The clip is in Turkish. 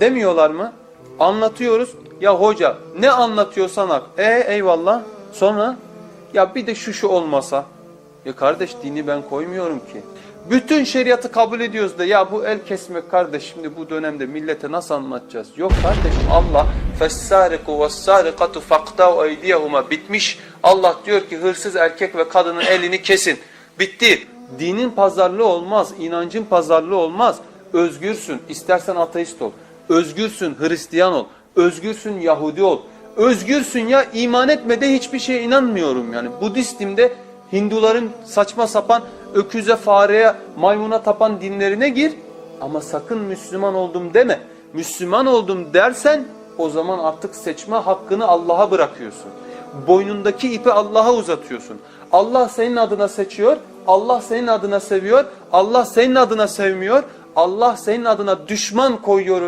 Demiyorlar mı? Anlatıyoruz. Ya hoca ne anlatıyorsan hak. E eyvallah. Sonra ya bir de şu şu olmasa. Ya kardeş dini ben koymuyorum ki. Bütün şeriatı kabul ediyoruz da ya bu el kesmek kardeş şimdi bu dönemde millete nasıl anlatacağız? Yok kardeşim Allah fessariku vessarikatu faqtau eydiyehuma bitmiş. Allah diyor ki hırsız erkek ve kadının elini kesin. Bitti. Dinin pazarlığı olmaz, inancın pazarlığı olmaz. Özgürsün. İstersen ateist ol. Özgürsün Hristiyan ol. Özgürsün Yahudi ol. Özgürsün ya iman etmede hiçbir şeye inanmıyorum yani. Budistim de Hinduların saçma sapan öküze, fareye, maymuna tapan dinlerine gir. Ama sakın Müslüman oldum deme. Müslüman oldum dersen o zaman artık seçme hakkını Allah'a bırakıyorsun. Boynundaki ipi Allah'a uzatıyorsun. Allah senin adına seçiyor. Allah senin adına seviyor. Allah senin adına sevmiyor. Allah senin adına düşman koyuyor.